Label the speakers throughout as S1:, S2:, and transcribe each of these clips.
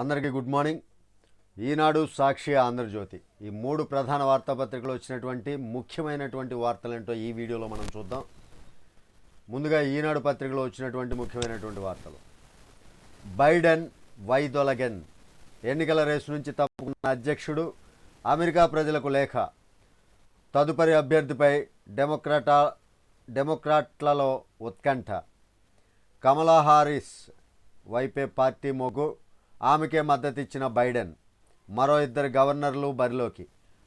S1: అందరికీ good morning. Eenadu Sakshi Andhra Jyothi. ఈ మూడు ప్రధాన వార్తాపత్రికలు వచ్చినటువంటి ముఖ్యమైనటువంటి వార్తలేంటో ఈ వీడియోలో మనం చూద్దాం. ముందుగా ఈనాడు పత్రికలో వచ్చినటువంటి ముఖ్యమైనటువంటి వార్తలు. బైడెన్ వైదొలగెన్. ఎన్నికల రేసు నుంచి తప్పుకున్న అధ్యక్షుడు అమెరికా ప్రజలకు లేఖ. తదుపరి అభ్యర్థిపై డెమోక్రాటా డెమోక్రాట్లలో ఉత్కంఠ. కమలా హారిస్ వైపే పార్టీ మొగ్గు. ఆమెకే మద్దతిచ్చిన బైడెన్ మరో ఇద్దరు గవర్నర్లు బరిలోకి.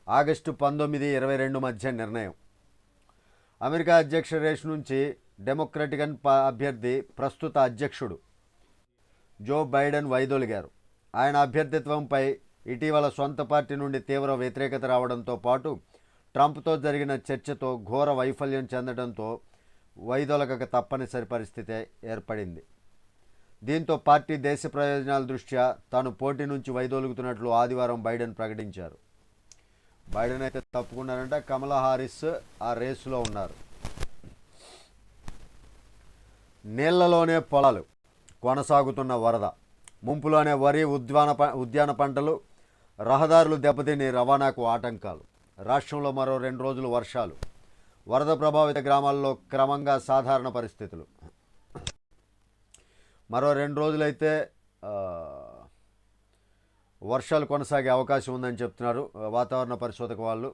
S1: ఆగస్టు పంతొమ్మిది ఇరవై రెండు మధ్య నిర్ణయం. అమెరికా అధ్యక్ష రేసు నుంచి డెమోక్రటికన్ ప- అభ్యర్థి ప్రస్తుత అధ్యక్షుడు జో బైడెన్ వైదొలిగారు. ఆయన అభ్యర్థిత్వంపై ఇటీవల సొంత పార్టీ నుండి తీవ్ర వ్యతిరేకత రావడంతో పాటు ట్రంప్తో జరిగిన చర్చతో ఘోర వైఫల్యం చెందడంతో వైదొలగక తప్పనిసరి పరిస్థితి ఏర్పడింది. దీంతో పార్టీ దేశ ప్రయోజనాల దృష్ట్యా తాను పోటీ నుంచి వైదొలుగుతున్నట్లు ఆదివారం బైడెన్ ప్రకటించారు. బైడెన్ అయితే తప్పుకున్నారంటే. కమలా హారిస్ ఆ రేసులో ఉన్నారు. నీళ్ళలోనే పొలాలు కొనసాగుతున్న వరద ముంపులోనే వరి ఉద్యాన ప ఉద్యాన పంటలు రహదారులు దెబ్బతిని రవాణాకు ఆటంకాలు రాష్ట్రంలో మరో రెండు రోజులు వర్షాలు వరద ప్రభావిత గ్రామాల్లో క్రమంగా సాధారణ పరిస్థితులు. మరో రెండు రోజులైతే వర్షాలు కొనసాగే అవకాశం ఉందని చెప్తున్నారు వాతావరణ పరిశోధక వాళ్ళు.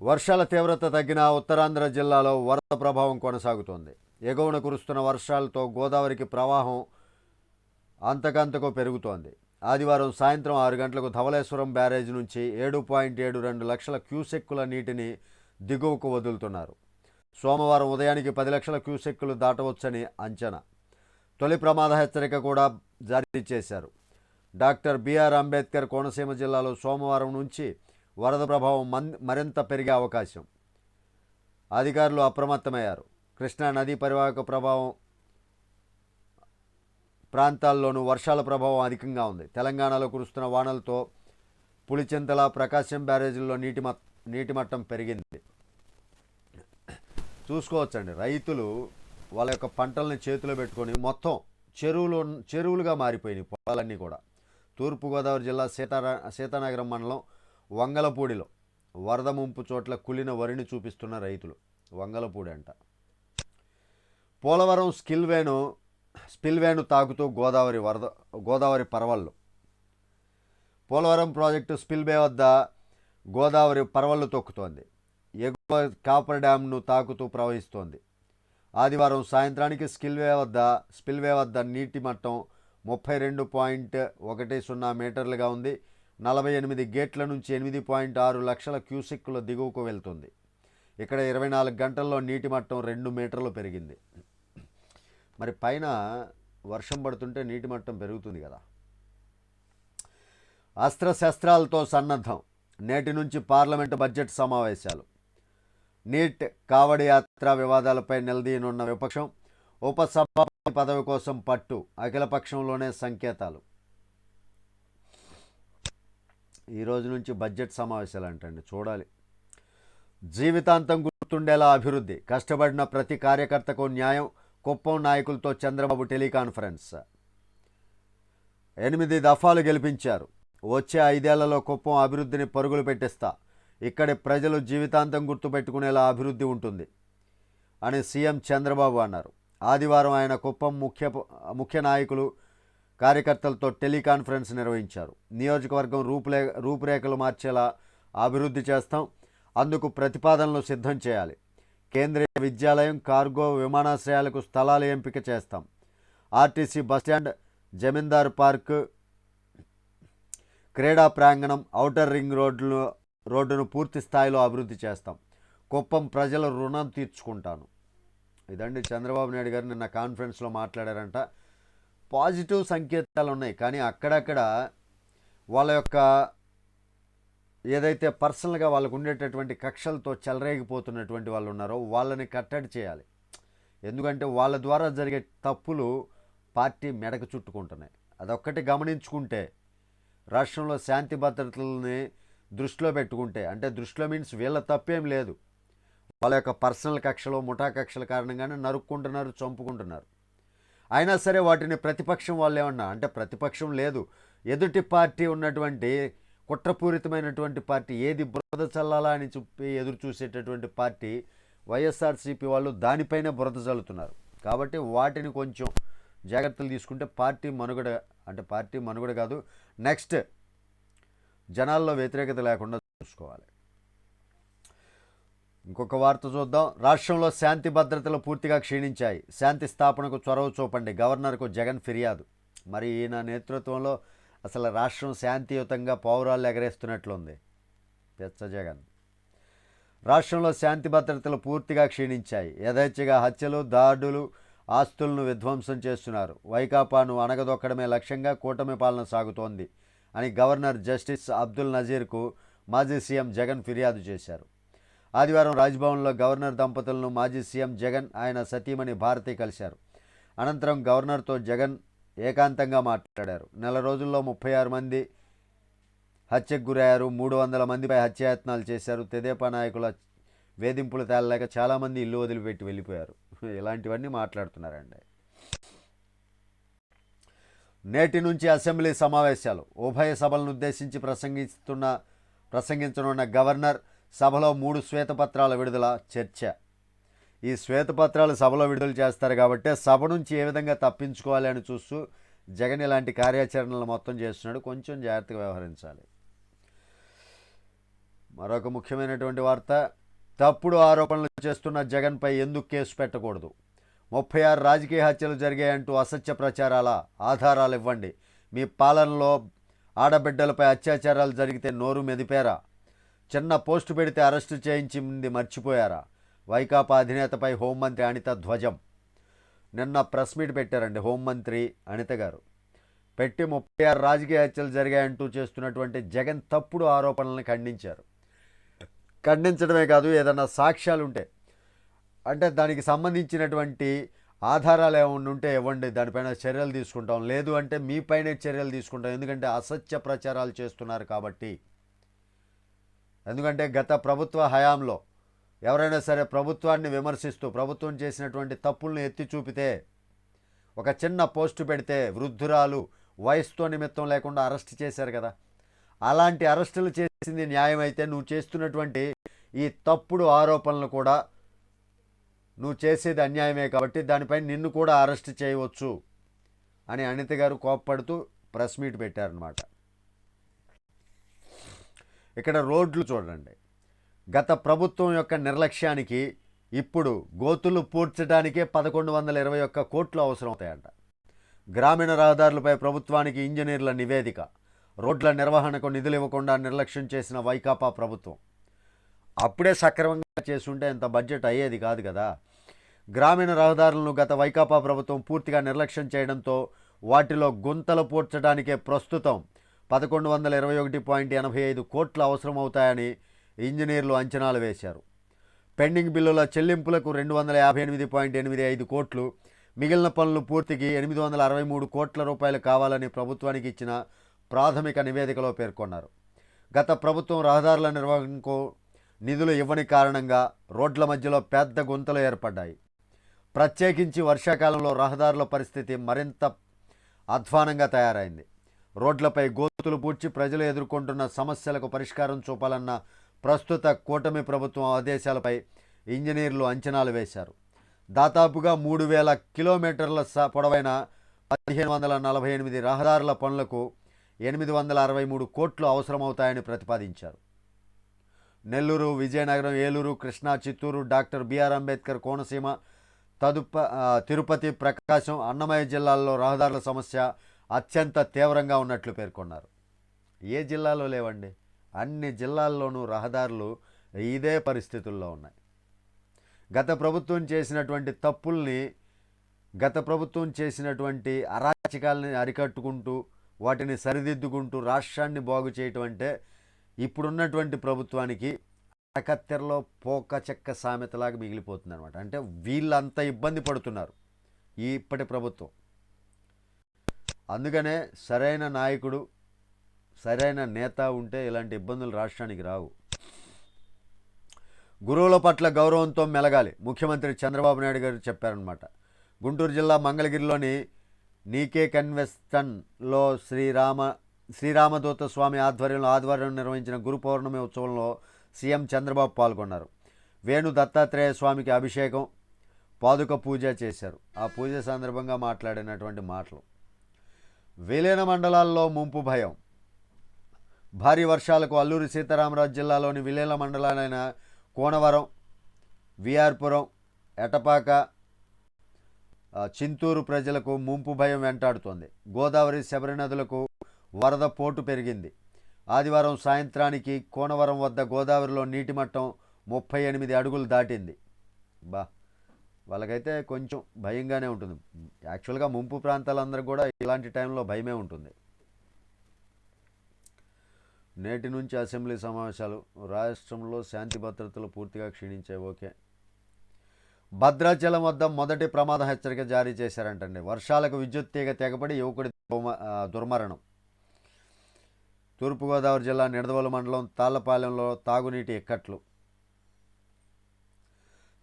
S1: వర్షాల తీవ్రత తగ్గిన ఉత్తరాంధ్ర జిల్లాలో వరద ప్రభావం కొనసాగుతోంది. ఎగువన కురుస్తున్న వర్షాలతో గోదావరికి ప్రవాహం అంతకంతకు పెరుగుతోంది. ఆదివారం సాయంత్రం ఆరు గంటలకు ధవలేశ్వరం బ్యారేజ్ నుంచి ఏడు పాయింట్ ఏడు రెండు లక్షల క్యూసెక్కుల నీటిని దిగువకు వదులుతున్నారు. సోమవారం ఉదయానికి పది లక్షల క్యూసెక్కులు దాటవచ్చని అంచనా. తొలి ప్రమాద హెచ్చరిక కూడా జారీ చేశారు. డాక్టర్ బిఆర్ అంబేద్కర్ కోనసీమ జిల్లాలో సోమవారం నుంచి వరద ప్రభావం మన్ మరింత పెరిగే అవకాశం. అధికారులు అప్రమత్తమయ్యారు. కృష్ణా నదీ పరివాహక ప్రభావం ప్రాంతాల్లోనూ వర్షాల ప్రభావం అధికంగా ఉంది. తెలంగాణలో కురుస్తున్న వానలతో పులిచింతల ప్రకాశం బ్యారేజీల్లో నీటి మట్ నీటి మట్టం పెరిగింది. చూసుకోవచ్చండి. రైతులు వాళ్ళ యొక్క పంటల్ని చేతిలో పెట్టుకొని మొత్తం చెరువులు చెరువులుగా మారిపోయినాయి పొలాలన్నీ కూడా. తూర్పుగోదావరి జిల్లా సీతారా సీతానగరం మండలం వంగలపూడిలో వరద ముంపు చోట్ల కులిన వరిని చూపిస్తున్న రైతులు. వంగలపూడి అంట. పోలవరం స్కిల్వేను స్పిల్వేను తాకుతూ గోదావరి వరద గోదావరి పర్వళ్ళు. పోలవరం ప్రాజెక్టు స్పిల్వే వద్ద గోదావరి పర్వళ్ళు తొక్కుతోంది. ఎగువ కాపర్ డ్యామ్ను తాకుతూ ప్రవహిస్తోంది. ఆదివారం సాయంత్రానికి స్కిల్వే వద్ద స్పిల్వే వద్ద నీటి మట్టం ముప్పై రెండు పాయింట్ ఒకటి సున్నా మీటర్లుగా ఉంది. నలభై ఎనిమిది గేట్ల నుంచి ఎనిమిది పాయింట్ ఆరు లక్షల క్యూసెక్కుల దిగువకు వెళ్తుంది. ఇక్కడ ఇరవై నాలుగు గంటల్లో నీటి మట్టం రెండు మీటర్లు పెరిగింది. మరి పైన వర్షం పడుతుంటే నీటి మట్టం పెరుగుతుంది కదా. అస్త్రశస్త్రాలతో సన్నద్ధం. నేటి నుంచి పార్లమెంటు బడ్జెట్ సమావేశాలు. నీట్ కావడి యాత్ర వివాదాలపై నిలదీయనున్న విపక్షం ఉపసభాపతి పదవి కోసం పట్టు అఖిలపక్షంలోనే సంకేతాలు. ఈ రోజు నుంచి బడ్జెట్ సమావేశాలు అంటండి చూడాలి. జీవితాంతం గుర్తుండేలా అభివృద్ధి కష్టపడిన ప్రతి కార్యకర్తకు న్యాయం కుప్పం నాయకులతో చంద్రబాబు టెలికాన్ఫరెన్స్. ఎనిమిది దఫాలు గెలిపించారు. వచ్చే ఐదేళ్ళలో కుప్పం అభివృద్ధిని పరుగులు పెట్టిస్తా. ఇక్కడి ప్రజలు జీవితాంతం గుర్తుపెట్టుకునేలా అభివృద్ధి ఉంటుంది అని సీఎం చంద్రబాబు అన్నారు. ఆదివారం ఆయన కుప్పం ముఖ్య ముఖ్య నాయకులు కార్యకర్తలతో టెలికాన్ఫరెన్స్ నిర్వహించారు. నియోజకవర్గం రూపులే రూపురేఖలు మార్చేలా అభివృద్ధి చేస్తాం అందుకు ప్రతిపాదనలు సిద్ధం చేయాలి. కేంద్రీయ విద్యాలయం కార్గో విమానాశ్రయాలకు స్థలాలు ఎంపిక చేస్తాం. ఆర్టీసీ బస్టాండ్ జమీందార్ పార్క్ క్రీడా ప్రాంగణం ఔటర్ రింగ్ రోడ్లు రోడ్డును పూర్తి స్థాయిలో అభివృద్ధి చేస్తాం. కుప్పం ప్రజల రుణం తీర్చుకుంటాను. ఇదండి చంద్రబాబు నాయుడు గారు నిన్న కాన్ఫరెన్స్లో మాట్లాడారంట. పాజిటివ్ సంకేతాలు ఉన్నాయి కానీ అక్కడక్కడ వాళ్ళ యొక్క ఏదైతే పర్సనల్గా వాళ్ళకు ఉండేటటువంటి కక్షలతో చెలరేగిపోతున్నటువంటి వాళ్ళు ఉన్నారో వాళ్ళని కట్టడి చేయాలి. ఎందుకంటే వాళ్ళ ద్వారా జరిగే తప్పులు పార్టీ మెడకు చుట్టుకుంటున్నాయి. అదొక్కటి గమనించుకుంటే రాష్ట్రంలో శాంతి భద్రతలని దృష్టిలో పెట్టుకుంటే అంటే దృష్టిలో మీన్స్ వీళ్ళ తప్పేం లేదు. వాళ్ళ యొక్క పర్సనల్ కక్షలు ముఠా కక్షల కారణంగానే నరుక్కుంటున్నారు చంపుకుంటున్నారు. అయినా సరే వాటిని ప్రతిపక్షం వాళ్ళు ఏమన్నా అంటే ప్రతిపక్షం లేదు. ఎదుటి పార్టీ ఉన్నటువంటి కుట్రపూరితమైనటువంటి పార్టీ ఏది బురద చల్లాలా అని చెప్పి ఎదురు చూసేటటువంటి పార్టీ వైఎస్ఆర్సీపీ వాళ్ళు దానిపైనే బురద చల్లుతున్నారు. కాబట్టి వాటిని కొంచెం జాగ్రత్తలు తీసుకుంటే పార్టీ మనుగడ అంటే పార్టీ మనుగడ కాదు. నెక్స్ట్ జనాల్లో వ్యతిరేకత లేకుండా చూసుకోవాలి. ఇంకొక వార్త చూద్దాం. రాష్ట్రంలో శాంతి భద్రతలు పూర్తిగా క్షీణించాయి. శాంతి స్థాపనకు చొరవ చూపండి. గవర్నర్కు జగన్ ఫిర్యాదు. మరి ఈయన నేతృత్వంలో అసలు రాష్ట్రం శాంతియుతంగా పౌరాలు ఎగరేస్తున్నట్లుంది. పెచ్చ జగన్. రాష్ట్రంలో శాంతి భద్రతలు పూర్తిగా క్షీణించాయి. యథేచ్ఛగా హత్యలు దాడులు ఆస్తులను విధ్వంసం చేస్తున్నారు. వైకాపాను అణగదొక్కడమే లక్ష్యంగా కూటమి పాలన సాగుతోంది. అని గవర్నర్ జస్టిస్ అబ్దుల్ నజీర్కు మాజీ సీఎం జగన్ ఫిర్యాదు చేశారు. ఆదివారం రాజ్భవన్లో గవర్నర్ దంపతులను మాజీ సీఎం జగన్ ఆయన సతీమణి భారతి కలిశారు. అనంతరం గవర్నర్తో జగన్ ఏకాంతంగా మాట్లాడారు. నెల రోజుల్లో ముప్పై ఆరు మంది హత్యకు గురయ్యారు. మూడు వందల మందిపై హత్యాయత్నాలు చేశారు. తెదేపా నాయకుల వేధింపులు తేలలేక చాలామంది ఇల్లు వదిలిపెట్టి వెళ్ళిపోయారు. ఇలాంటివన్నీ మాట్లాడుతున్నారండి. నేటి నుంచి అసెంబ్లీ సమావేశాలు. ఉభయ సభలను ఉద్దేశించి ప్రసంగిస్తున్న ప్రసంగించనున్న గవర్నర్ సభలో మూడు శ్వేతపత్రాల విడుదల చర్చ. ఈ శ్వేతపత్రాలు సభలో విడుదల చేస్తారు కాబట్టి సభ నుంచి ఏ విధంగా తప్పించుకోవాలి అని చూస్తూ జగన్ ఇలాంటి కార్యాచరణలు మొత్తం చేస్తున్నాడు. కొంచెం జాగ్రత్తగా వ్యవహరించాలి. మరొక ముఖ్యమైనటువంటి వార్త. తప్పుడు ఆరోపణలు చేస్తున్న జగన్పై ఎందుకు కేసు పెట్టకూడదు? ముప్పై ఆరు రాజకీయ హత్యలు జరిగాయంటూ అసత్య ప్రచారాల ఆధారాలు ఇవ్వండి మీ పాలనలో ఆడబిడ్డలపై అత్యాచారాలు జరిగితే నోరు మెదిపారా? చిన్న పోస్టు పెడితే అరెస్టు చేయించింది మర్చిపోయారా? వైకాపా అధినేతపై హోంమంత్రి అనిత ధ్వజం. నిన్న ప్రెస్ మీట్ పెట్టారండి హోంమంత్రి అనిత గారు. పెట్టి ముప్పై ఆరు రాజకీయ హత్యలు జరిగాయంటూ చేస్తున్నటువంటి జగన్ తప్పుడు ఆరోపణలను ఖండించారు. ఖండించడమే కాదు ఏదన్నా సాక్ష్యాలు ఉంటే అంటే దానికి సంబంధించినటువంటి ఆధారాలు ఏమైనా ఉంటే ఇవ్వండి. దానిపైన చర్యలు తీసుకుంటాం. లేదు అంటే మీపైనే చర్యలు తీసుకుంటాం. ఎందుకంటే అసత్య ప్రచారాలు చేస్తున్నారు కాబట్టి. ఎందుకంటే గత ప్రభుత్వ హయాంలో ఎవరైనా సరే ప్రభుత్వాన్ని విమర్శిస్తూ ప్రభుత్వం చేసినటువంటి తప్పులను ఎత్తి చూపితే ఒక చిన్న పోస్టు పెడితే వృద్ధురాలు వయసుతో నిమిత్తం లేకుండా అరెస్ట్ చేశారు కదా. అలాంటి అరెస్టులు చేసింది న్యాయమైతే నువ్వు చేస్తున్నటువంటి ఈ తప్పుడు ఆరోపణలు కూడా నువ్వు చేసేది అన్యాయమే కాబట్టి దానిపై నిన్ను కూడా అరెస్ట్ చేయవచ్చు అని అనిత గారు కోప్పడుతూ ప్రెస్ మీట్ పెట్టారనమాట ఇక్కడ రోడ్లు చూడండి. గత ప్రభుత్వం యొక్క నిర్లక్ష్యానికి ఇప్పుడు గోతులు పూడ్చడానికే పదకొండు వందల ఇరవై ఒక్క కోట్లు అవసరం అవుతాయంట. గ్రామీణ రహదారులపై ప్రభుత్వానికి ఇంజనీర్ల నివేదిక. రోడ్ల నిర్వహణకు నిధులు ఇవ్వకుండా నిర్లక్ష్యం చేసిన వైకాపా ప్రభుత్వం. అప్పుడే సక్రమంగా చేసుంటే ఇంత బడ్జెట్ అయ్యేది కాదు కదా. గ్రామీణ రహదారులను గత వైకాపా ప్రభుత్వం పూర్తిగా నిర్లక్ష్యం చేయడంతో వాటిలో గుంతలు పూడ్చడానికే ప్రస్తుతం పదకొండు వందల ఇరవై ఒకటి పాయింట్ ఎనభై ఐదు కోట్లు అవసరమవుతాయని ఇంజనీర్లు అంచనాలు వేశారు. పెండింగ్ బిల్లుల చెల్లింపులకు రెండు వందల యాభై ఎనిమిది పాయింట్ ఎనిమిది ఐదు కోట్లు మిగిలిన పనులు పూర్తికి ఎనిమిది వందల అరవై మూడు కోట్ల రూపాయలు కావాలని ప్రభుత్వానికి ఇచ్చిన ప్రాథమిక నివేదికలో పేర్కొన్నారు. గత ప్రభుత్వం రహదారుల నిర్వహణకు నిధులు ఇవ్వని కారణంగా రోడ్ల మధ్యలో పెద్ద గుంతలు ఏర్పడ్డాయి. ప్రత్యేకించి వర్షాకాలంలో రహదారుల పరిస్థితి మరింత అధ్వానంగా తయారైంది. రోడ్లపై గోతులు పూడ్చి ప్రజలు ఎదుర్కొంటున్న సమస్యలకు పరిష్కారం చూపాలన్న ప్రస్తుత కూటమి ప్రభుత్వం ఆదేశాలపై ఇంజనీర్లు అంచనాలు వేశారు. దాదాపుగా మూడు వేల కిలోమీటర్ల స- పొడవైన పదిహేను వందల నలభై ఎనిమిది రహదారుల పనులకు ఎనిమిది వందల అరవై మూడు కోట్లు అవసరమవుతాయని ప్రతిపాదించారు. Nellore Vizianagaram Eluru Krishna Chittoor doctor B R Ambedkar Konaseema తదుప Tirupati Prakasam Annamayya జిల్లాల్లో రహదారుల సమస్య అత్యంత తీవ్రంగా ఉన్నట్లు పేర్కొన్నారు. ఏ జిల్లాలో లేవండి? అన్ని జిల్లాల్లోనూ రహదారులు ఇదే పరిస్థితుల్లో ఉన్నాయి. గత ప్రభుత్వం చేసినటువంటి తప్పుల్ని గత ప్రభుత్వం చేసినటువంటి అరాచకాలని అరికట్టుకుంటూ వాటిని సరిదిద్దుకుంటూ రాష్ట్రాన్ని బాగు చేయటం అంటే ఇప్పుడున్నటువంటి ప్రభుత్వానికి అరకత్తెరలో పోక చెక్క సామెతలాగా మిగిలిపోతుంది అనమాట అంటే వీళ్ళంత ఇబ్బంది పడుతున్నారు ఈ ఇప్పటి ప్రభుత్వం. అందుకనే సరైన నాయకుడు సరైన నేత ఉంటే ఇలాంటి ఇబ్బందులు రాష్ట్రానికి రావు. గురువుల పట్ల గౌరవంతో మెలగాలి. ముఖ్యమంత్రి చంద్రబాబు నాయుడు గారు చెప్పారనమాట గుంటూరు జిల్లా మంగళగిరిలోని నీకే కన్వెస్టన్లో శ్రీరామ శ్రీరామదూత స్వామి ఆధ్వర్యంలో ఆదివారం నిర్వహించిన గురు పౌర్ణమి ఉత్సవంలో సీఎం చంద్రబాబు పాల్గొన్నారు. వేణు దత్తాత్రేయ స్వామికి అభిషేకం పాదుక పూజ చేశారు. ఆ పూజ సందర్భంగా మాట్లాడినటువంటి మాటలు. విలీన మండలాల్లో ముంపు భయం. భారీ వర్షాలకు అల్లూరి సీతారామరాజు జిల్లాలోని విలీన మండలాలైన కోనవరం విఆర్పురం ఎటపాక చింతూరు ప్రజలకు ముంపు భయం వెంటాడుతోంది. గోదావరి శబరి నదులకు వరద పోటు పెరిగింది. ఆదివారం సాయంత్రానికి కోనవరం వద్ద గోదావరిలో నీటి మట్టం ముప్పై ఎనిమిది అడుగులు దాటింది. బా వాళ్ళకైతే కొంచెం భయంగానే ఉంటుంది. యాక్చువల్గా ముంపు ప్రాంతాలందరూ కూడా ఇలాంటి టైంలో భయమే ఉంటుంది. నేటి నుంచి అసెంబ్లీ సమావేశాలు రాష్ట్రంలో శాంతి భద్రతలు పూర్తిగా క్షీణించే ఓకే. భద్రాచలం వద్ద మొదటి ప్రమాద హెచ్చరిక జారీ చేశారంటండి. వర్షాలకు విద్యుత్ తీగ తెగబడి యువకుడి దుర్మరణం. తూర్పుగోదావరి జిల్లా నిడదవోలు మండలం తాళ్ళపాలెంలో తాగునీటి ఇక్కట్లు.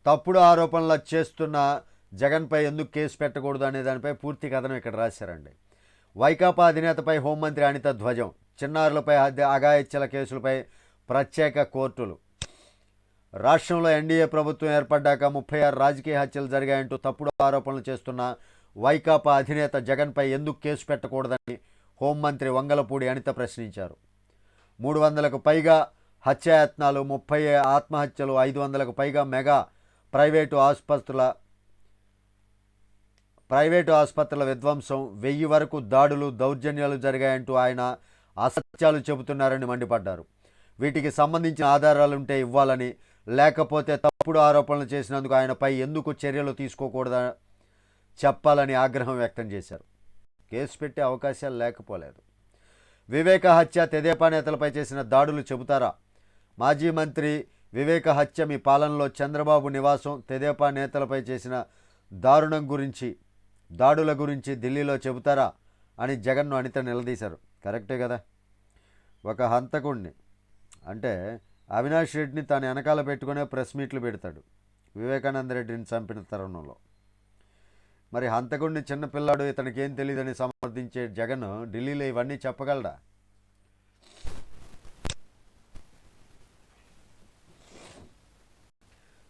S1: తప్పుడు ఆరోపణలు చేస్తున్న జగన్పై ఎందుకు కేసు పెట్టకూడదు అనే దానిపై పూర్తి కథనం ఇక్కడ రాశారండి. వైకాపా అధినేతపై హోంమంత్రి అనిత ధ్వజం చిన్నారులపై హత్య కేసులపై ప్రత్యేక కోర్టులు. రాష్ట్రంలో ఎన్డీఏ ప్రభుత్వం ఏర్పడ్డాక ముప్పై ఆరు రాజకీయ హత్యలు జరిగాయంటూ తప్పుడు ఆరోపణలు చేస్తున్న వైకాపా అధినేత జగన్పై ఎందుకు కేసు పెట్టకూడదని హోంమంత్రి వంగలపూడి అనిత ప్రశ్నించారు. మూడు వందలకు పైగా హత్యాయత్నాలు ముప్పై ఆత్మహత్యలు ఐదు వందలకు పైగా మెగా ప్రైవేటు ఆసుపత్రుల ప్రైవేటు ఆసుపత్రుల విధ్వంసం వెయ్యి వరకు దాడులు దౌర్జన్యాలు జరిగాయంటూ ఆయన అసత్యాలు చెబుతున్నారని మండిపడ్డారు. వీటికి సంబంధించిన ఆధారాలుంటే ఇవ్వాలని లేకపోతే తప్పుడు ఆరోపణలు చేసినందుకు ఆయనపై ఎందుకు చర్యలు తీసుకోకూడదా చెప్పాలని ఆగ్రహం వ్యక్తం చేశారు. కేసు పెట్టే అవకాశాలు లేకపోలేదు. వివేక హత్య తెదేపా నేతలపై చేసిన దాడులు చెబుతారా? మాజీ మంత్రి వివేక హత్య మీ పాలనలో చంద్రబాబు నివాసం తెదేపా నేతలపై చేసిన దారుణం గురించి దాడుల గురించి ఢిల్లీలో చెబుతారా? అని జగన్ను అనిత నిలదీశారు. కరెక్టే కదా? ఒక హంతకుణ్ణి. అంటే అవినాష్ రెడ్డిని తాను వెనకాల పెట్టుకునే ప్రెస్ మీట్లు పెడతాడు. వివేకానంద రెడ్డిని చంపిన తరుణంలో. మరి హంతకుడిని చిన్నపిల్లాడు ఇతనికి ఏం తెలియదని సమర్థించే జగన్ ఢిల్లీలో ఇవన్నీ చెప్పగలడా?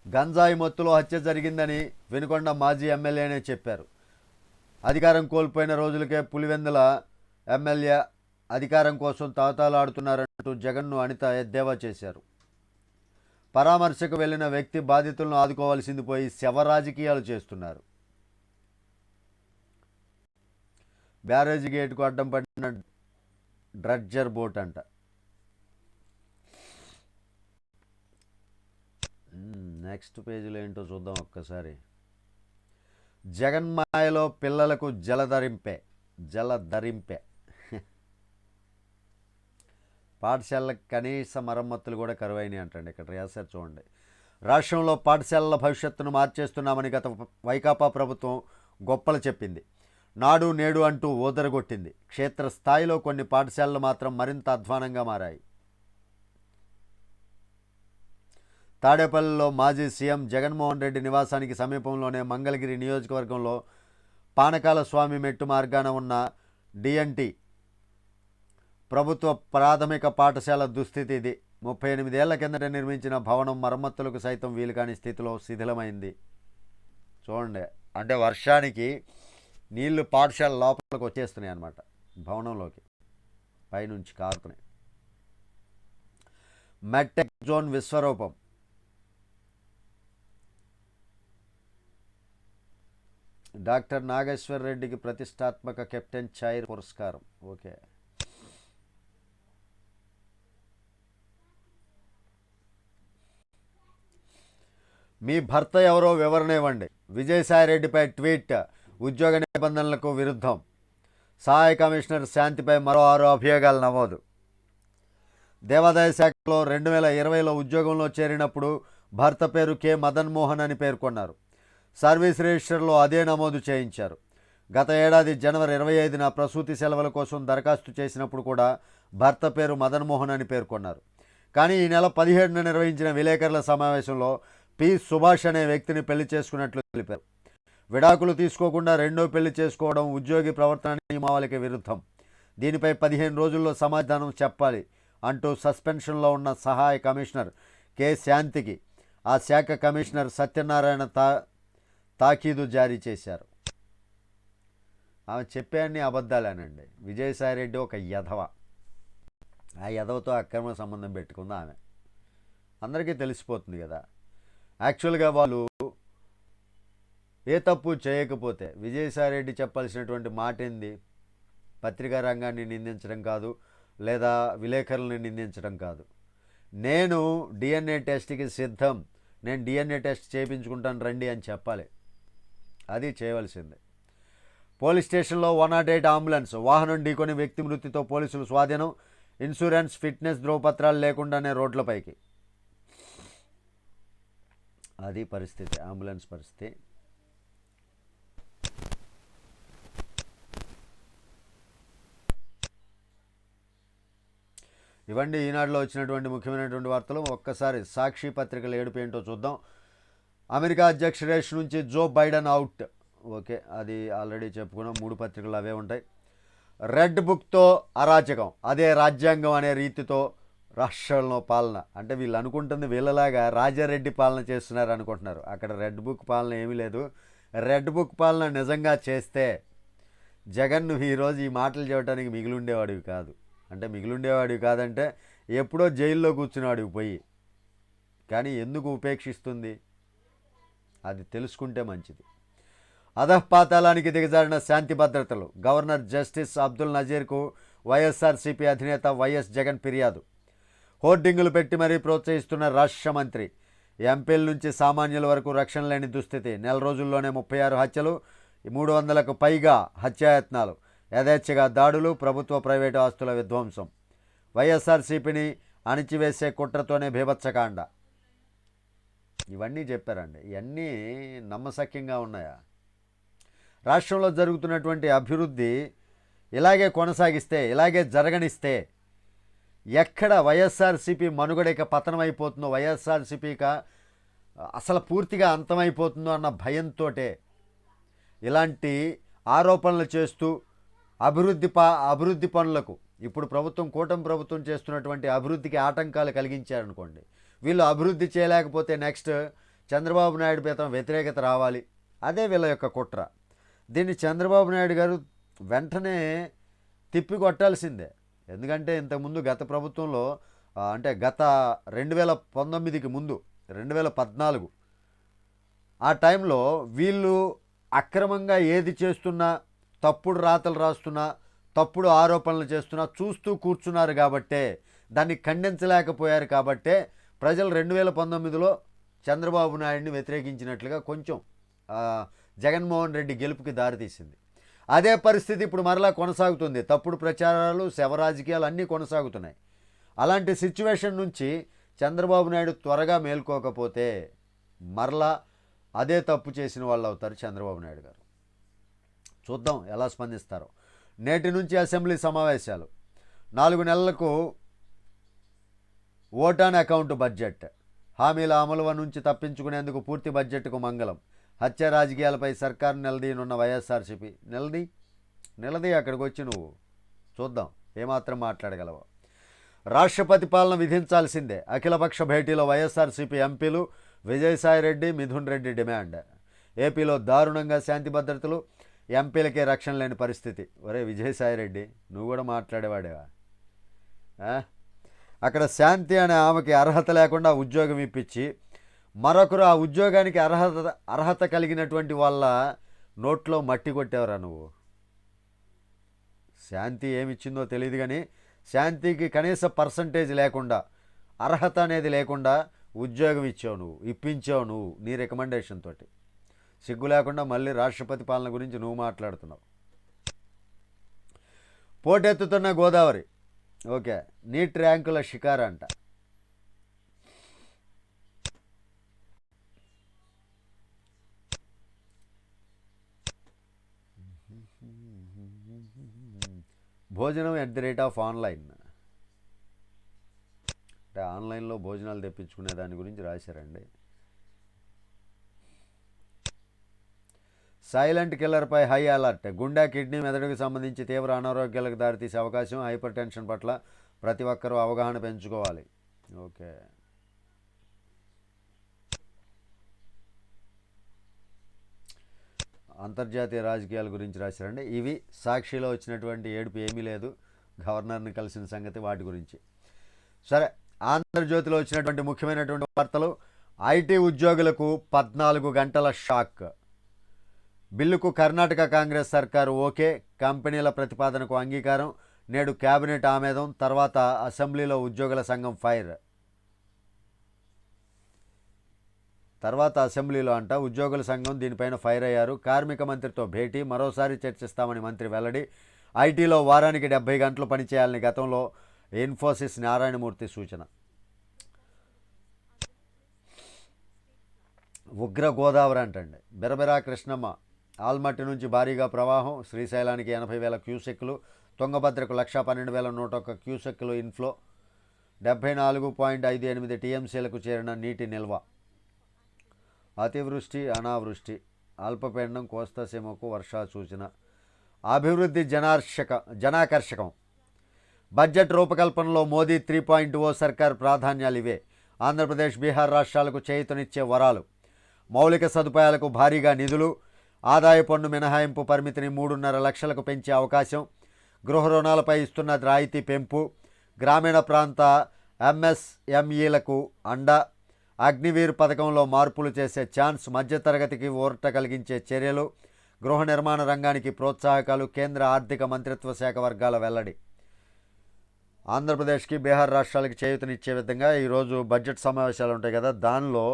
S1: గంజాయి మత్తులో హత్య జరిగిందని వెనుకొండ మాజీ ఎమ్మెల్యేనే చెప్పారు. అధికారం కోల్పోయిన రోజులకే పులివెందుల ఎమ్మెల్యే అధికారం కోసం తాతాలాడుతున్నారంటూ జగన్ను అనిత ఎద్దేవా చేశారు. పరామర్శకు వెళ్ళిన వ్యక్తి బాధితులను ఆదుకోవాల్సింది పోయి శవ రాజకీయాలు చేస్తున్నారు. బ్యారేజ్ గేట్కు అడ్డం పడిన డ్రడ్జర్ బోట్ అంట. నెక్స్ట్ పేజీలో ఏంటో చూద్దాం ఒక్కసారి. జగన్మాయలో పిల్లలకు జలధరింపే జలధరింపే. పాఠశాలలకు కనీస మరమ్మతులు కూడా కరువైనాయి అంటండి. ఇక్కడ రాశారు చూడండి. రాష్ట్రంలో పాఠశాలల భవిష్యత్తును మార్చేస్తున్నామని గత వైకాపా ప్రభుత్వం గొప్పలు చెప్పింది. నాడు నేడు అంటూ ఓదరగొట్టింది క్షేత్రస్థాయిలో కొన్ని పాఠశాలలు మాత్రం మరింత అధ్వానంగా మారాయి. తాడేపల్లిలో మాజీ సీఎం జగన్మోహన్ రెడ్డి నివాసానికి సమీపంలోనే మంగళగిరి నియోజకవర్గంలో పానకాల స్వామి మెట్టు మార్గాన ఉన్న డిఎన్టీ ప్రభుత్వ ప్రాథమిక పాఠశాల దుస్థితి ఇది. ముప్పై ఎనిమిదేళ్ళ కిందట నిర్మించిన భవనం మరమ్మతులకు సైతం వీలు కాని స్థితిలో శిథిలమైంది. చూడండి అంటే వర్షానికి నీళ్ళు పాఠశాల లోపలికి వచ్చేస్తున్నాయి అన్నమాట. భవనంలోకి. పైనుంచి కారుతున్నాయి మెట్టెక్ జోన్ విశ్వరూపం. డాక్టర్ నాగేశ్వర్ రెడ్డికి ప్రతిష్టాత్మక కెప్టెన్ చైర్ పురస్కారం. ఓకే. మీ భర్త ఎవరో వివరణ ఇవ్వండి. విజయసాయిరెడ్డిపై ట్వీట్. ఉద్యోగ నిబంధనలకు విరుద్ధం. సహాయ కమిషనర్ శాంతిపై మరో ఆరు అభియోగాలు నమోదు. దేవాదాయ శాఖలో రెండు వేల ఇరవైలో ఉద్యోగంలో చేరినప్పుడు భర్త పేరు కె. మదన్ మోహన్ అని పేర్కొన్నారు. సర్వీస్ రిజిస్టర్లో అదే నమోదు చేయించారు. గత ఏడాది జనవరి ఇరవై ఐదున ప్రసూతి సెలవుల కోసం దరఖాస్తు చేసినప్పుడు కూడా భర్త పేరు మదన్ మోహన్ అని పేర్కొన్నారు. కానీ ఈ నెల పదిహేడున నిర్వహించిన విలేకరుల సమావేశంలో పి. సుభాష్ అనే వ్యక్తిని పెళ్ళి చేసుకున్నట్లు తెలిపారు. విడాకులు తీసుకోకుండా రెండో పెళ్ళి చేసుకోవడం ఉద్యోగి ప్రవర్తన నియమావళికి విరుద్ధం. దీనిపై పదిహేను రోజుల్లో సమాధానం చెప్పాలి అంటూ సస్పెన్షన్లో ఉన్న సహాయ కమిషనర్ కె. శాంతికి ఆ శాఖ కమిషనర్ సత్యనారాయణ తా తాకీదు జారీ చేశారు. ఆమె చెప్పే అన్ని అబద్ధాలేనండి. విజయసాయిరెడ్డి ఒక యధవ. ఆ యధవతో అక్రమ సంబంధం పెట్టుకుంది ఆమె. అందరికీ తెలిసిపోతుంది కదా. యాక్చువల్గా వాళ్ళు ఏ తప్పు చేయకపోతే విజయసాయిరెడ్డి చెప్పాల్సినటువంటి మాట ఏంది పత్రికా రంగాన్ని నిందించడం కాదు లేదా విలేకరులను నిందించడం కాదు. నేను డిఎన్ఏ టెస్ట్కి సిద్ధం. నేను డిఎన్ఏ టెస్ట్ చేయించుకుంటాను రండి అని చెప్పాలి. అది చేయవలసిందే. పోలీస్ స్టేషన్లో వన్ నాట్ ఎయిట్ అంబులెన్స్ వాహనం ఢీకొని వ్యక్తి మృతితో పోలీసులు స్వాధీనం ఇన్సూరెన్స్ ఫిట్నెస్ ధ్రువపత్రాలు లేకుండానే రోడ్లపైకి. అది పరిస్థితి అంబులెన్స్ పరిస్థితి. ఇవ్వండి ఈనాడులో వచ్చినటువంటి ముఖ్యమైనటువంటి వార్తలు. ఒక్కసారి సాక్షి పత్రికలు ఏడుపు ఏంటో చూద్దాం. అమెరికా అధ్యక్ష నుంచి జో బైడెన్ అవుట్. ఓకే అది ఆల్రెడీ చెప్పుకున్నాం. మూడు పత్రికలు అవే ఉంటాయి. రెడ్ బుక్తో అరాచకం. అదే రాజ్యాంగం అనే రీతితో రాష్ట్రంలో పాలన. అంటే వీళ్ళు అనుకుంటుంది వీళ్ళలాగా రాజారెడ్డి పాలన చేస్తున్నారు అనుకుంటున్నారు. అక్కడ రెడ్ బుక్ పాలన ఏమీ లేదు. రెడ్ బుక్ పాలన నిజంగా చేస్తే జగన్ నువ్వు ఈరోజు ఈ మాటలు చెప్పడానికి మిగిలిండేవాడివి కాదు. అంటే మిగిలిండేవాడివి కాదంటే ఎప్పుడో జైల్లో కూర్చున్నాడు పోయి. కానీ ఎందుకు ఉపేక్షిస్తుంది? అది తెలుసుకుంటే మంచిది. అధఃపాతాళానికి దిగజారిన శాంతి భద్రతలు. గవర్నర్ జస్టిస్ అబ్దుల్ నజీర్కు వైఎస్ఆర్సీపీ అధినేత వైఎస్ జగన్ ఫిర్యాదు. హోర్డింగులు పెట్టి మరీ ప్రోత్సహిస్తున్న రాష్ట్ర మంత్రి ఎంపీల నుంచి సామాన్యుల వరకు రక్షణ లేని దుస్థితి. నెల రోజుల్లోనే ముప్పై ఆరు హత్యలు మూడు వందలకు పైగా హత్యాయత్నాలు యథేచ్ఛగా దాడులు ప్రభుత్వ ప్రైవేటు ఆస్తుల విధ్వంసం. వైఎస్ఆర్సీపీని అణిచివేసే కుట్రతోనే భీభత్సకాండ ఇవన్నీ చెప్పారండి. ఇవన్నీ నమ్మశక్యంగా ఉన్నాయా? రాష్ట్రంలో జరుగుతున్నటువంటి అభివృద్ధి ఇలాగే కొనసాగిస్తే ఇలాగే జరగనిస్తే ఎక్కడ వైఎస్ఆర్సీపీ మనుగడక పతనం అయిపోతుందో వైఎస్ఆర్సీపీక అసలు పూర్తిగా అంతమైపోతుందో అన్న భయంతో ఇలాంటి ఆరోపణలు చేస్తూ అభివృద్ధి పా అభివృద్ధి పనులకు ఇప్పుడు ప్రభుత్వం కూటమి ప్రభుత్వం చేస్తున్నటువంటి అభివృద్ధికి ఆటంకాలు కలిగించారనుకోండి. వీళ్ళు అభివృద్ధి చేయలేకపోతే నెక్స్ట్ చంద్రబాబు నాయుడు పీతం వ్యతిరేకత రావాలి. అదే వీళ్ళ యొక్క కుట్ర. దీన్ని చంద్రబాబు నాయుడు గారు వెంటనే తిప్పి కొట్టాల్సిందే ఎందుకంటే ఇంతకుముందు గత ప్రభుత్వంలో అంటే గత రెండు వేల పంతొమ్మిదికి ముందు రెండు వేల పద్నాలుగు ఆ టైంలో వీళ్ళు అక్రమంగా ఏది చేస్తున్నా తప్పుడు రాతలు రాస్తున్నా తప్పుడు ఆరోపణలు చేస్తున్నా చూస్తూ కూర్చున్నారు కాబట్టే దాన్ని ఖండించలేకపోయారు కాబట్టే ప్రజలు రెండు వేల పంతొమ్మిదిలో చంద్రబాబు నాయుడిని వ్యతిరేకించినట్లుగా కొంచెం జగన్మోహన్ రెడ్డి గెలుపుకి దారితీసింది. అదే పరిస్థితి ఇప్పుడు మరలా కొనసాగుతుంది. తప్పుడు ప్రచారాలు శవ రాజకీయాలు అన్నీ కొనసాగుతున్నాయి. అలాంటి సిచ్యువేషన్ నుంచి చంద్రబాబు నాయుడు త్వరగా మేల్కోకపోతే మరలా అదే తప్పు చేసిన వాళ్ళు అవుతారు చంద్రబాబు నాయుడు గారు. చూద్దాం ఎలా స్పందిస్తారో. నేటి నుంచి అసెంబ్లీ సమావేశాలు. నాలుగు నెలలకు ఓటాన్ అకౌంట్ బడ్జెట్. హామీల అమలు నుంచి తప్పించుకునేందుకు పూర్తి బడ్జెట్కు మంగళం. హత్య రాజకీయాలపై సర్కారు నిలదీయనున్న వైఎస్ఆర్సీపీ. నిలదీ నిలదీ అక్కడికి వచ్చి నువ్వు. చూద్దాం ఏమాత్రం మాట్లాడగలవు. రాష్ట్రపతి పాలన విధించాల్సిందే. అఖిలపక్ష భేటీలో వైఎస్ఆర్సీపీ ఎంపీలు విజయసాయిరెడ్డి మిథున్ రెడ్డి డిమాండ్. ఏపీలో దారుణంగా శాంతి భద్రతలు ఎంపీలకే రక్షణ లేని పరిస్థితి. ఒరే విజయసాయిరెడ్డి నువ్వు కూడా మాట్లాడేవాడేవా? అక్కడ శాంతి అనే ఆమెకి అర్హత లేకుండా ఉద్యోగం ఇప్పించి మరొకరు ఆ ఉద్యోగానికి అర్హత అర్హత కలిగినటువంటి వాళ్ళ నోట్లో మట్టి కొట్టేవరా నువ్వు? శాంతి ఏమిచ్చిందో తెలియదు కానీ శాంతికి కనీస పర్సంటేజ్ లేకుండా అర్హత అనేది లేకుండా ఉద్యోగం ఇచ్చావు నువ్వు ఇప్పించావు నువ్వు నీ రికమెండేషన్ తోటి. సిగ్గు లేకుండా మళ్ళీ రాష్ట్రపతి పాలన గురించి నువ్వు మాట్లాడుతున్నావు. పోటెత్తుతున్న గోదావరి. ఓకే నీట్ ర్యాంకుల షికారు అంట భోజనం at the rate of online అంటే ఆన్లైన్లో భోజనాలు తెప్పించుకునే దాని గురించి రాశారండి. సైలెంట్ కిల్లర్పై హై అలర్ట్. గుండె కిడ్నీ మెదడుకు సంబంధించి తీవ్ర అనారోగ్యాలకు దారితీసే అవకాశం హైపర్ టెన్షన్ పట్ల ప్రతి ఒక్కరూ అవగాహన పెంచుకోవాలి. ఓకే. అంతర్జాతీయ రాజకీయాల గురించి రాశారండి. ఇవి సాక్షిలో వచ్చినటువంటి ఏడుపు ఏమీ లేదు. గవర్నర్ని కలిసిన సంగతి వాటి గురించి. సరే ఆంధ్రజ్యోతిలో వచ్చినటువంటి ముఖ్యమైనటువంటి వార్తలు. ఐటీ ఉద్యోగులకు పద్నాలుగు గంటల షాక్. బిల్లుకు కర్ణాటక కాంగ్రెస్ సర్కారు ఓకే. కంపెనీల ప్రతిపాదనకు అంగీకారం. నేడు కేబినెట్ ఆమేదం. తర్వాత అసెంబ్లీలో ఉద్యోగుల సంఘం ఫైర్. తర్వాత అసెంబ్లీలో అంట ఉద్యోగుల సంఘం దీనిపైన ఫైర్ అయ్యారు. కార్మిక మంత్రితో భేటీ మరోసారి చర్చిస్తామని మంత్రి వెల్లడి. ఐటీలో వారానికి డెబ్బై గంటలు పనిచేయాలని గతంలో ఇన్ఫోసిస్ నారాయణమూర్తి సూచన. ఉగ్ర గోదావరి అంటండి. బిరబిరా కృష్ణమ్మ ఆల్మట్టి నుంచి భారీగా ప్రవాహం శ్రీశైలానికి ఎనభై వేల క్యూసెక్లు తుంగభద్రకు లక్ష పన్నెండు వేల నూట ఒక్క క్యూసెక్లు ఇన్ఫ్లో డెబ్బై నాలుగు పాయింట్ ఐదు ఎనిమిది టీఎంసీలకు చేరిన నీటి నిల్వ. అతివృష్టి అనావృష్టి అల్పపీడనం కోస్తాసీమకు వర్షా సూచన అభివృద్ధి జనార్షక జనాకర్షకం. బడ్జెట్ రూపకల్పనలో మోదీ త్రీ పాయింట్ ఓ సర్కార్ ప్రాధాన్యాలు ఇవే. ఆంధ్రప్రదేశ్ బీహార్ రాష్ట్రాలకు చేయుతనిచ్చే వరాలు. మౌలిక సదుపాయాలకు భారీగా నిధులు ఆదాయ పన్ను మినహాయింపు పరిమితిని మూడున్నర లక్షలకు పెంచే అవకాశం గృహ రుణాలపై ఇస్తున్న రాయితీ పెంపు గ్రామీణ ప్రాంత ఎంఎస్ఎంఈలకు అండ అగ్నివీర్ పథకంలో మార్పులు చేసే ఛాన్స్ మధ్యతరగతికి ఊరట కలిగించే చర్యలు గృహ నిర్మాణ రంగానికి ప్రోత్సాహకాలు కేంద్ర ఆర్థిక మంత్రిత్వ శాఖ వర్గాల వెల్లడి. ఆంధ్రప్రదేశ్కి బీహార్ రాష్ట్రాలకి చేయూతనిచ్చే విధంగా ఈరోజు బడ్జెట్ సమావేశాలు ఉంటాయి కదా దానిలో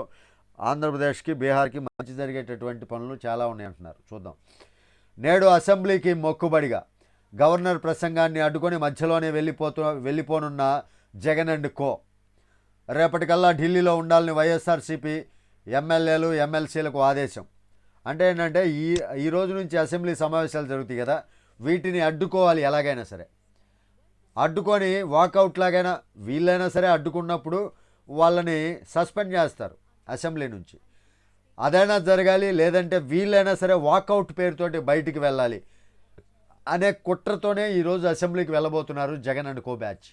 S1: ఆంధ్రప్రదేశ్కి బీహార్కి మంచి జరిగేటటువంటి పనులు చాలా ఉన్నాయి అంటున్నారు చూద్దాం. నేడు అసెంబ్లీకి మొక్కుబడిగా గవర్నర్ ప్రసంగాన్ని అడ్డుకొని మధ్యలోనే వెళ్ళిపోతూ వెళ్ళిపోనున్న జగన్ అండ్ కో రేపటికల్లా ఢిల్లీలో ఉండాలని వైఎస్ఆర్సీపీ ఎమ్మెల్యేలు ఎమ్మెల్సీలకు ఆదేశం. అంటే ఏంటంటే ఈ ఈ రోజు నుంచి అసెంబ్లీ సమావేశాలు జరుగుతాయి కదా వీటిని అడ్డుకోవాలి ఎలాగైనా సరే. అడ్డుకొని వాకౌట్ లాగైనా వీళ్ళైనా సరే అడ్డుకున్నప్పుడు వాళ్ళని సస్పెండ్ చేస్తారు అసెంబ్లీ నుంచి. అదైనా జరగాలి లేదంటే వీళ్ళైనా సరే వాకౌట్ పేరుతోటి బయటికి వెళ్ళాలి అనే కుట్రతోనే ఈరోజు అసెంబ్లీకి వెళ్ళబోతున్నారు జగన్ అండ్ కో బ్యాచ్.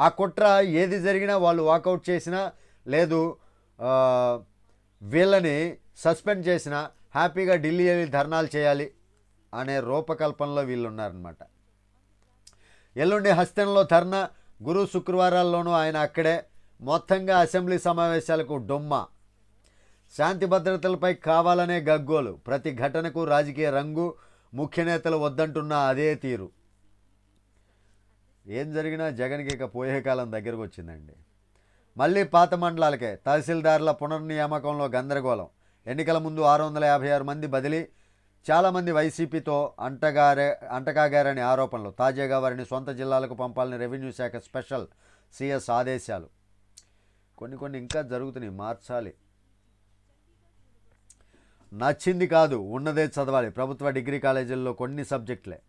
S1: ఆ కుట్ర ఏది జరిగినా వాళ్ళు వాకౌట్ చేసినా లేదు వీళ్ళని సస్పెండ్ చేసినా హ్యాపీగా ఢిల్లీ వెళ్ళి ధర్నాలు చేయాలి అనే రూపకల్పనలో వీళ్ళు ఉన్నారనమాట ఎల్లుండి హస్తంలో ధర్నా గురు శుక్రవారాల్లోనూ ఆయన అక్కడే. మొత్తంగా అసెంబ్లీ సమావేశాలకు డొమ్మ. శాంతి భద్రతలపై కావాలనే గగ్గోలు. ప్రతి ఘటనకు రాజకీయ రంగు ముఖ్య నేతలు వద్దంటున్న అదే తీరు. ఏం జరిగినా జగన్కి ఇక పోయే కాలం దగ్గరకు వచ్చిందండి మళ్ళీ పాత మండలాలకే తహసీల్దారుల పునర్నియామకంలో గందరగోళం. ఎన్నికల ముందు ఆరు వందల యాభై ఆరు మంది బదిలీ చాలామంది వైసీపీతో అంటగారే అంటకాగారని ఆరోపణలు. తాజాగా వారిని సొంత జిల్లాలకు పంపాలని రెవెన్యూ శాఖ స్పెషల్ సిఎస్ ఆదేశాలు. కొన్ని కొన్ని ఇంకా జరుగుతున్నాయి మార్చాలి. నచ్చింది కాదు ఉన్నదే చదవాలి. ప్రభుత్వ డిగ్రీ కాలేజీల్లో కొన్ని సబ్జెక్టులే.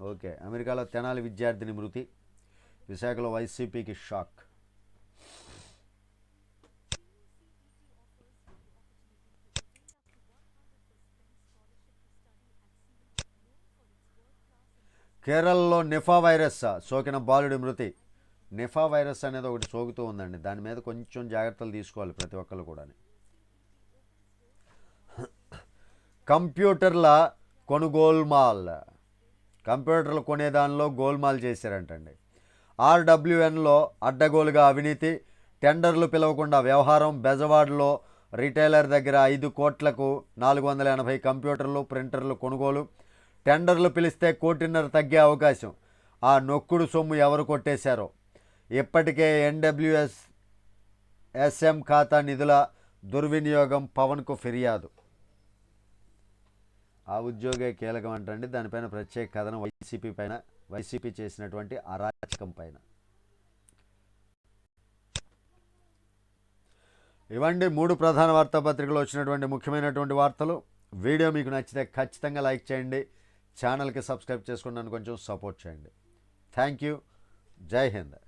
S1: ఓకే. అమెరికాలో తెనాలి విద్యార్థిని మృతి. విశాఖలో వైసీపీకి షాక్. కేరళలో నిఫా వైరస్ సోకిన బాలుడి మృతి. నిఫా వైరస్ అనేది ఒకటి సోకుతూ ఉందండి. దాని మీద కొంచెం జాగ్రత్తలు తీసుకోవాలి ప్రతి ఒక్కరు కూడా కంప్యూటర్ల కొనుగోల్మాల్ కంప్యూటర్లు కొనేదానిలో గోల్మాల్ చేశారంటండి. ఆర్డబ్ల్యూఎన్లో అడ్డగోలుగా అవినీతి టెండర్లు పిలవకుండా వ్యవహారం బెజవాడలో రిటైలర్ దగ్గర ఐదు కోట్లకు నాలుగు వందల ఎనభై కంప్యూటర్లు ప్రింటర్లు కొనుగోలు టెండర్లు పిలిస్తే కోటిన్నర తగ్గే అవకాశం. ఆ నొక్కుడు సొమ్ము ఎవరు కొట్టేశారో? ఇప్పటికే ఎన్డబ్ల్యూఎస్ ఎస్ఎం ఖాతా నిధుల దుర్వినియోగం పవన్కు ఫిర్యాదు. ఆ ఉద్యోగే కీలకం అంటండి. దానిపైన ప్రత్యేక కథనం వైసీపీ పైన వైసీపీ చేసినటువంటి అరాచకం పైన. ఇవండి మూడు ప్రధాన వార్తాపత్రికలు వచ్చినటువంటి ముఖ్యమైనటువంటి వార్తలు. వీడియో మీకు నచ్చితే ఖచ్చితంగా లైక్ చేయండి. ఛానల్కి సబ్స్క్రైబ్ చేసుకుని నన్ను కొంచెం సపోర్ట్ చేయండి. Thank you. జై హింద్.